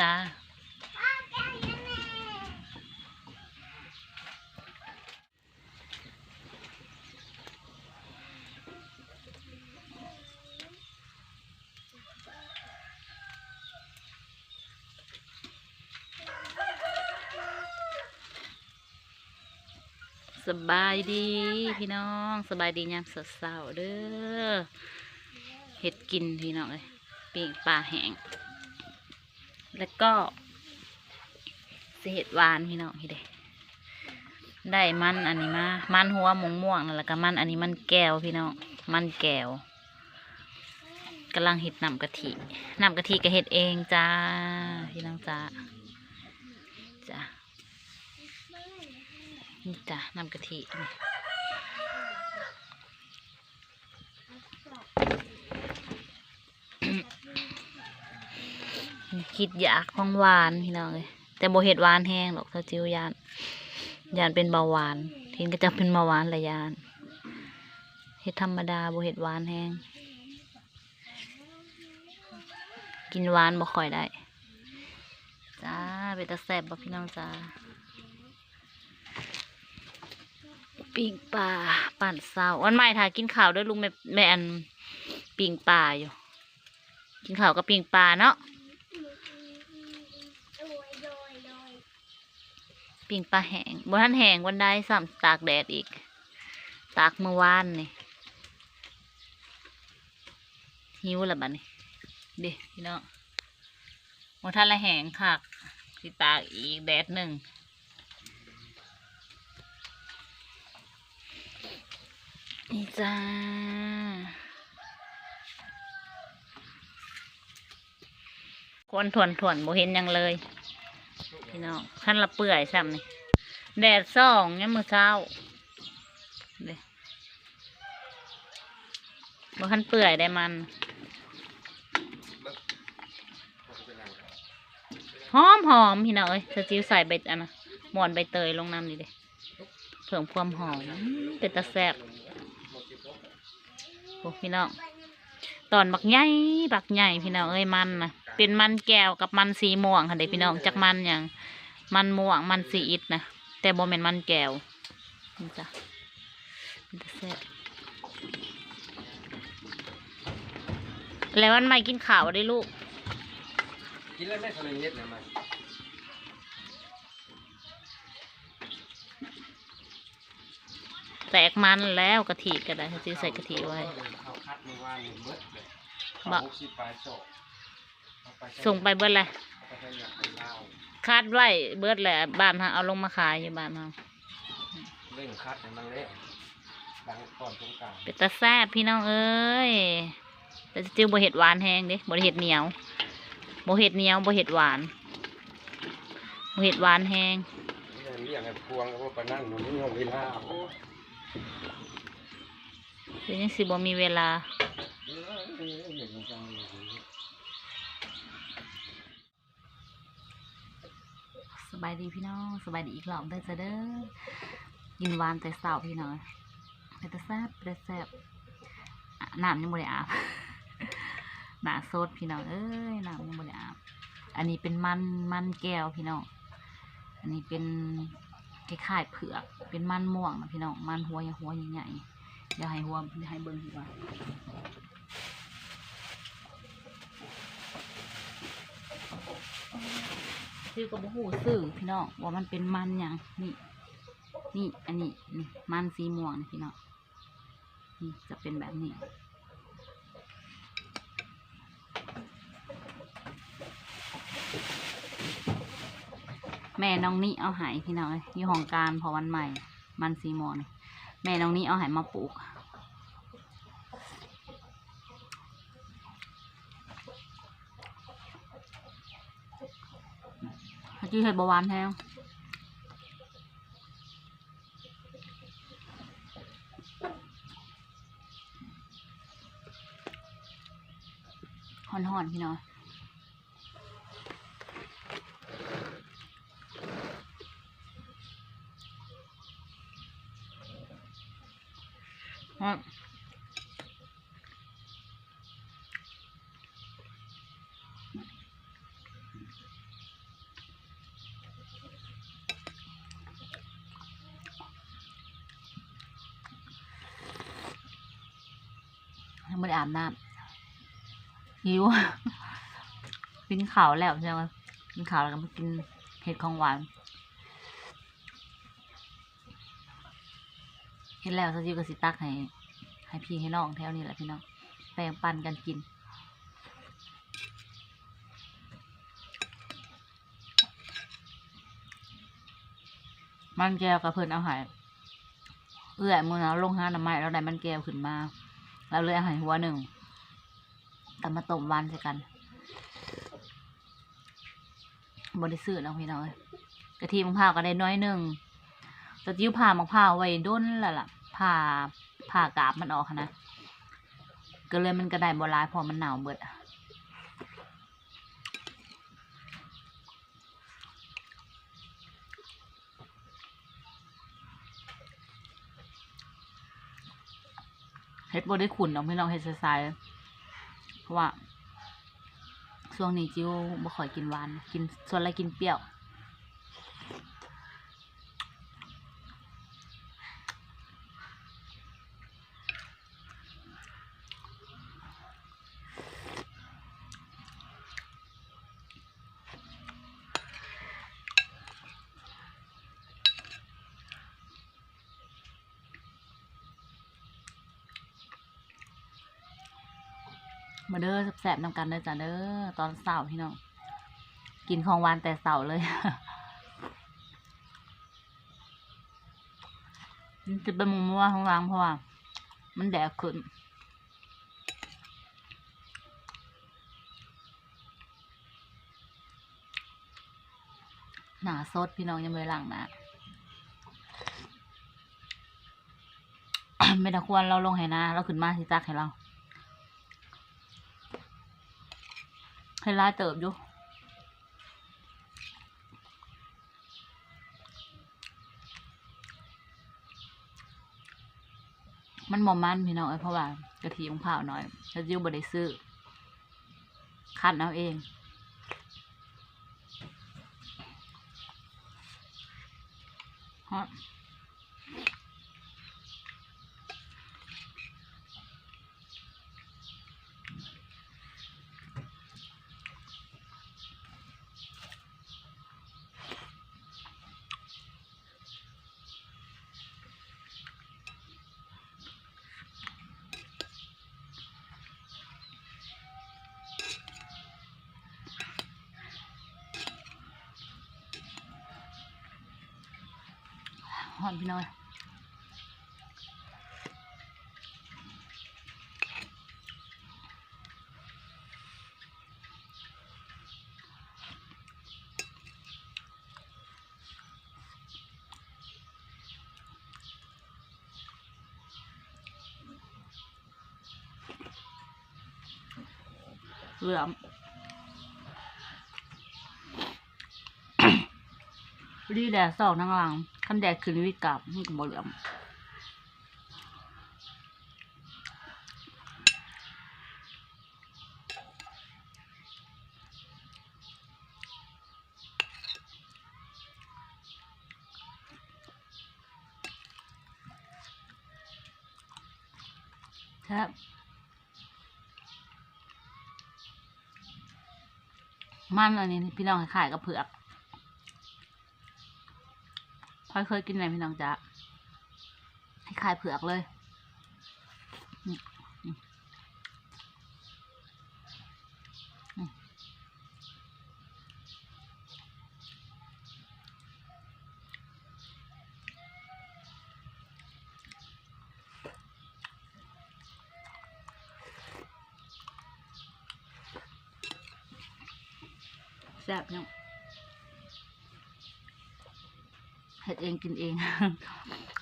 จ้าสบายดีพี่น้องสบายดียามเสาร์ๆเด้อเห็ดกินพี่น้องเลยปีกปลาแห้ง แล้วก็เห็ดวานพี่น้องพี่เด้ได้มันอันนี้มามันหัวมงม่วงนั่นแหละก็มันอันนี้มันแก้วพี่น้องมันแก้วกำลังเห็ดน้ำกะทิน้ำกะทิก็เห็ดเองจ้าพี่น้องจ้าจ้านี่จ้ะน้ำกะทิ คิดอยากของหวานพี่น้องเลยแต่โบเห็ดหวานแห้งหรอกถ้าจิวยานยานเป็นเบาหวานทิ้งก็จะเป็นเบาหวานละยานเห็ดธรรมดาโบเห็ดหวานแห้งกินหวานบ่ค่อยได้จ้าเป็นตาแซบบ่พี่น้องจ้าปิงปลาปั่นเศร้าวันใหม่ถ่ายกินข้าวด้วยลุงแม่แม่อันปิงปลาอยู่ กินข้าวกับปิงปลาเนาะ ปิงปลาแห้งบนท่านแห้งวันใดซ้ำตากแดดอีก ตากเมื่อวานนี่หิวละบัดนี้เด็พี่น้องบนท่านละแห้งคักสิตากอีกแดดหนึ่งนี่จ้าคนถวนถวนบ่เห็นยังเลย พี่น้องขั้นละเปื่อยซ้ำนี่แดดส่องเนี่ยมือเช้าเด้บ่ขั้นเปื่อยได้มันหอมหอมพี่น้องเอ้ยสจิวใส่ใบอันนะหมอนใบเตยลงน้ำนี่เด้เพิ่มความหอมเป็นตาแซบโอ้พี่น้องตอนบักใหญ่บักใหญ่พี่น้องเอ้ยมันนะ เป็นมันแก้วกับมันสีม่วงค่ะเด็กพี่น้องจากมันอย่างมันม่วงมันสีอิดนะแต่โบเป็นมันแก้วนี่จ้ะมันจะแซ่บแล้ววันใหม่กินข้าวได้ลูก กินแล้วไม่ทำอะไรเย็ดเลยมันแตกมันแล้วกะทิก็ได้จะใส่กะทิไว้เขาคัดเมื่อวานนี่เบิดเลยบะหก สิบปลายโศกเอาไปใช้ส่งไปเบิดเลยเอาไปใช้อยากไปเล่าคาดไว้เบิดแหละบ้านเฮาเอาลงมาขายอยู่บ้านเฮาเร่งคัดให้มันเละดังก่อนตรงกลางเป็นตาแซ่บพี่น้องเอ้ยแต่จิวบ่เห็ดหวานแห้งเด้บ่ได้เห็ดเหนียวบ่เห็ดเหนียวบ่เห็ดหวานบ่เห็ดหวานแห้งเนี่ยเรียกให้พวงแล้วก็ไปนั่งอยู่นี่ยงเวลาโอ้ยเป็นยังสิบ่มีเวลา เอ้ยเอ้ยเอ้ยอย่างจังเลย ส บายดีพี่น้องสบายดีอีกรอบเด้อจ้ะเด้อกินหวานแต่เช้าพี่น้องเป็นตาแซ่บเป็นตาแซ่บน้ำยังบ่ได้อาบหน้าสดพี่น้องเอ้ยน้ำยังบ่ได้อาบอันนี้เป็นมันมันแก้วพี่น้องอันนี้เป็นคล้ายๆเผือกเป็นมันม่วงนะพี่น้องมันหัวยังหัวใหญ่ๆอย่าให้หัวอย่าให้เบิ่งหัว ซื้อกับหูซื้อพี่น้องว่ามันเป็นมันหยังนี่นี่อันนี้นี่มันสีม่วงนี่พี่น้องนี่จะเป็นแบบนี้แม่น้องนี่เอาหายพี่น้องเอ้ยอยู่ห้องการพอวันใหม่ มันสีม่วงนี่แม่น้องนี่เอาหายมาปลูก กี้เห็ดบหวานแท้งห่อนๆพี่น้องฮะ ได้อาบน้ำหิว กินข้าวแล้วใช่ไหมกินข้าวแล้วก็มากินเห็ดของหวานเห็นแล้วสจิวกับสิตักให้ให้พี่ให้น้องแถวนี้แหละพี่น้องแบ่งปันกันกินมันแก้วกับเพิ่นเอาหายเอื้อยมือเราลงห้าน้ำไม้แล้วได้มันแก้วขึ้นมา เราเลยเอาหายหัวหนึ่งแต่มาต้มวันใส่กันบริสุทธิ์นาะพี่น้องเอ้ยกะทิมะพร้าวก็ได้น้อยหนึ่งจะยิ้วผ่ามะพร้าวไว้ด้นละล่ะผ่าผ่ากาบมันออกนะก็เลยมันก็ได้บรายพอมันหนาวเบิดอะ เฮ็ดบ่ได้ขุนเนาะพี่น้องเฮ็ดใสๆเพราะว่าช่วงนี้จิ้วบ่ค่อยกินหวาน กินส่วนอะไรกินเปรี้ยว มาเด้อแสบๆนำกันเด้อจ้ะเด้อตอนเสาร์พี่น้องกินของหวานแต่เสาร์เลยมันจะเป็นมุมว่าของร้างเพราะว่ามันแดดขึ้นหนาสดพี่น้องยังไม่หล้างนะไม่ได้ควรเราลงให้นะเราขึ้นมาสิจักให้เรา ให้ร้ายเติบอยู่มันหมอมันพี่น้องเอ้เพราะว่ากะทิของเผาน้อยแล้วจิ้วบได้ซื้อคัดเอาเองฮะ หอนพี่น้อยเหลือมรีแดดสองทางหลัง คันแดดขึ้นวิกับมันก็บ่เหลือมครับมันอันนี้พี่น้องขายกับเผือก พลอยเคยกินไหมพี่น้องจ๊ะให้ขายเผือกเลยแซ่บเนาะ เฮ็ดเองกินเอง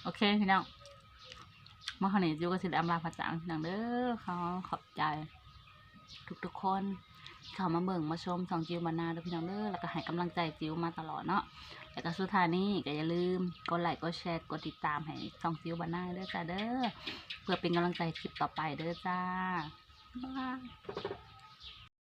โอเคพี่น้องเมื่อคืนนี้จิวก็สิได้อำลาพระจังพี่น้องเด้อเขาขอบใจ ทุกๆคนที่เข้ามาเบิ่งมาชมสองจิวมานาเด้อพี่น้องเด้อแล้วก็ให้กำลังใจจิวมาตลอดเนาะแล้วก็สุดท้ายนี้ก็อย่าลืมกดไลค์กดแชร์กดติดตามให้สองจิวมานาเด้อจ้าเด้อเพื่อเป็นกำลังใจคลิปต่อไปเด้อจ้าบ๊ายบาย